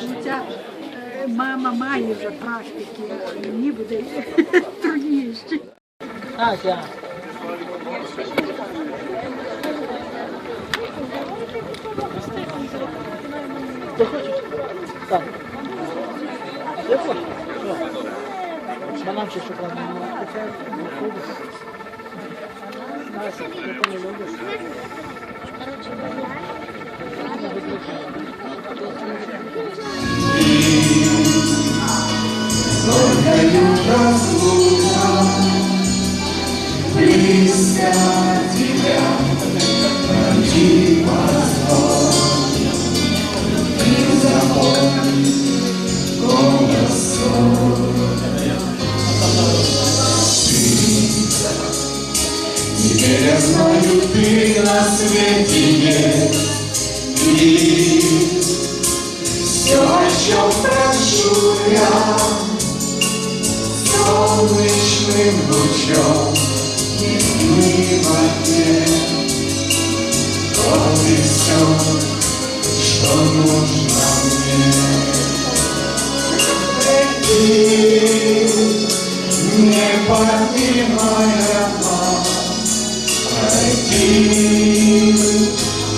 Життя е, мама має вже практики, а мені буде трудніше. Так, я. Ти хочеш? Так. Я хочу. Що? Банан чи шоколад? Теперь я знаю, ты на свете есть И все, о чем прошу я Солнечным лучом И в ответ Вот все, что нужно мне Эти неподнимая мать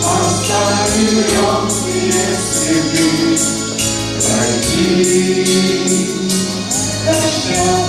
Пройти, оставим легкие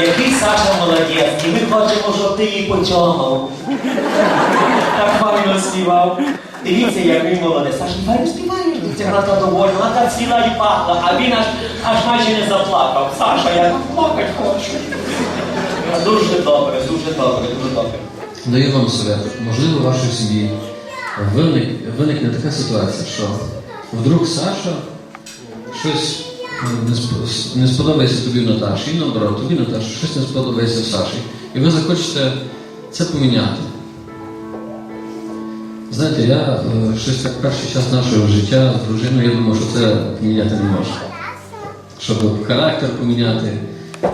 Який Саша молодець, і ми хочемо, щоб ти її почомав. Так файно співав. Дивіться, як він молодець. Саша, ти файно співаєш, дивіться, вона та довольна, вона так ціла і пахла, а він аж, аж майже не заплакав. Саша, я плакать хочу. Дуже добре, дуже добре, дуже добре. Даю вам совет. Можливо, в вашій сім'ї виник, виникне така ситуація, що вдруг Саша щось не, сп- не сподобається тобі в Наташі, і наоборот, тобі Наташа, щось не сподобається в Саші. І ви захочете це поміняти. Знаєте, я е, щось так перший час нашого життя з дружиною, я думав, що це поміняти не можна. Щоб характер поміняти,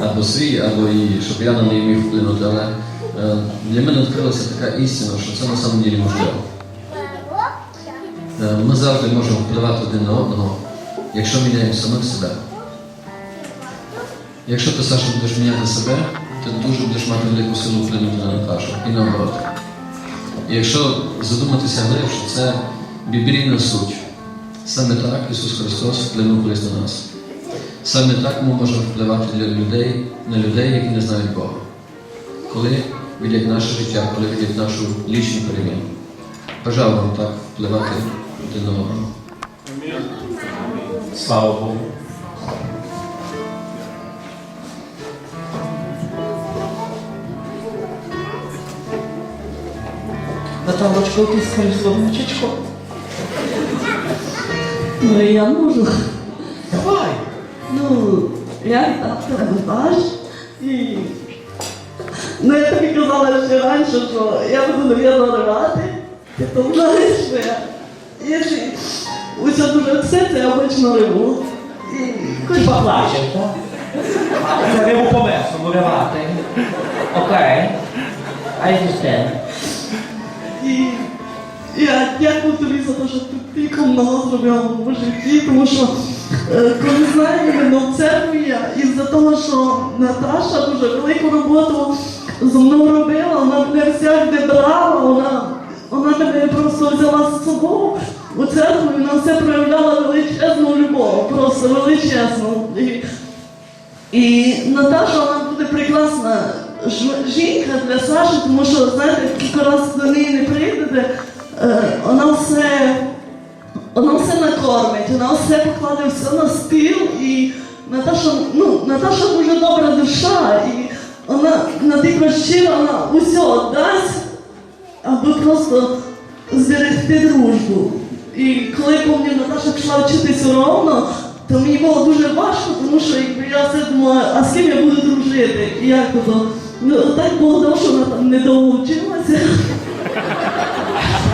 або свій, або і щоб я на неї міг вплинути. Але е, для мене відкрилася така істина, що це на самом ділі можливо. Е, Ми завжди можемо впливати один на одного, якщо міняємо самих себе. Якщо ти, Саша, будеш міняти себе, ти дуже будеш мати велику силу вплинути на Наташу і наоборот. І якщо задуматися глибше, це біблійна суть. Саме так Ісус Христос вплинув колись на нас. Саме так ми можемо впливати для людей, на людей, які не знають Бога. Коли видять наше життя, коли видять нашу лічну переміну. Бажаю вам так впливати один на одного. Слава Богу. Наталочка, ти скажи словечко. Ну, я можу. Давай. Ну, я так знаєш. І... Ну, я тобі казала ще раніше, що я буду навірно рвати. Ти то знаєш, що я. Якщо усе дуже все, це я обично реву. І хоч так? Це риву по месу, ривати. Окей. I understand. І я дякую тобі за те, що ти тільки много зробила в моєму житті, тому що е, коли знаю, іменно в церкві я, із-за того, що Наташа дуже велику роботу зі мною робила, вона мене всякде брала, вона, вона мене просто взяла з собою у церкву і вона все проявляла величезну любов, просто величезну. І, Наташа вона буде прекрасна жінка для Саші, тому що, знаєте, скільки раз до неї не прийдете, е, вона все, вона все накормить, вона все покладе все на стіл, і Наташа, ну, Наташа дуже добра душа, і вона надивно щира, вона усе дасть, аби просто зберегти дружбу. І коли помню, Наташа пішла вчитись ровно, то мені було дуже важко, тому що якби я все думала, а з ким я буду дружити? І як то? Ну, так було, тому що вона там недовго вчилася.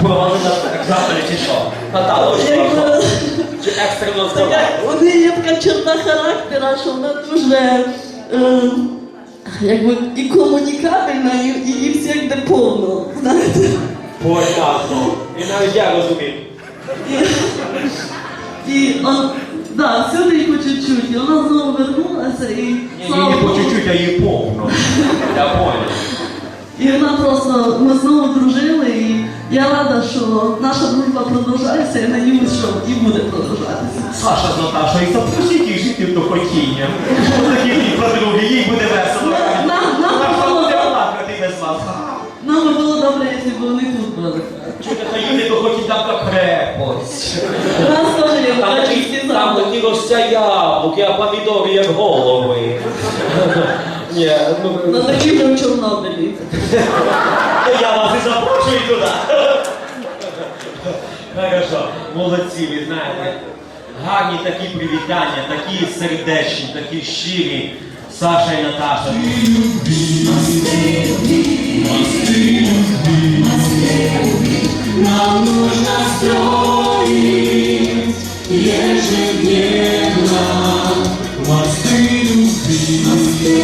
Провали на екзамені чи що? Наталя, чи що? Чи екстрено здавати? У неї є така черта характера, що вона дуже е, якби і комунікабельна, і, і їй всі йде повно. Знаєте? Понятно. І навіть я розумію. І он, да, всюди по чуть-чуть. І вона знову вернулася і Ні, ні, не по чуть-чуть, а її повно. Я понял. І вона просто, ми знову дружили, і я рада, що наша дружба продовжується, і надіюсь, що і буде продовжатися. Саша з Наташою, запросіть їх жити до хотіння. Такі їй подруги, їй буде весело. Нам- нам- нам Наша було- плакати без вас. Нам би було добре, якщо б вони тут були. Чуєте, то їде до хотіння така крепость. У нас теж є Там такі, українські там замки. такі ростя яблуки, а помідори як голови. Ні, Ну такі вже в Чорнобилі. Я вас і запрошую туди. Хорошо, молодці, ви знаєте. Гарні такі привітання, такі сердечні, такі щирі. Саша і Наташа. Нам нужно строить ежедневно мосты любви, мосты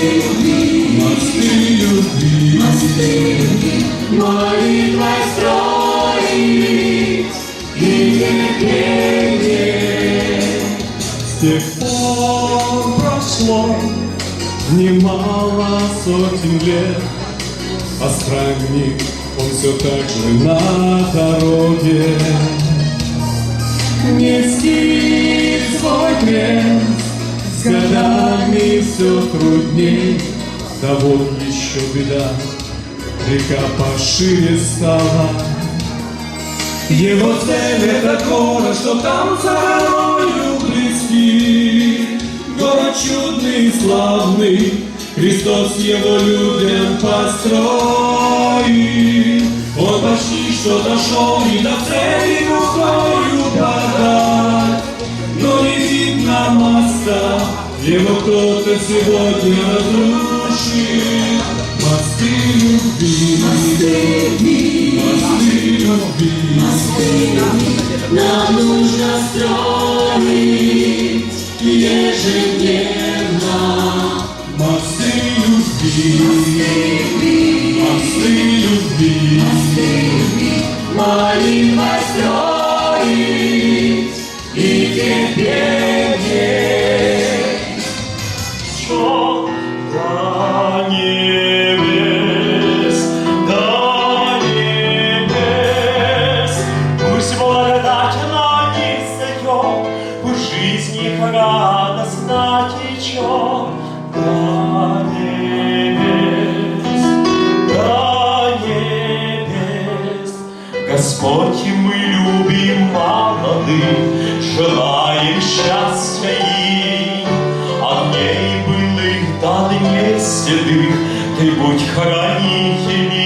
любви, молитвой строить и терпение. С тех пор прошло немало сотен лет, а странник, все так же на дороге Нести свой крест С годами все трудней Да вот еще беда Река пошире стала Его цель это город, что там за горою близкий Город чудный, славный Христос его людям построил сегодня разрушит Мосты любви Мосты любви нам нужно строить ежедневно мосты любви, мосты Господь, и мы любим молодых, желаем счастья им, от ней былых до дней седых, ты будь хранителем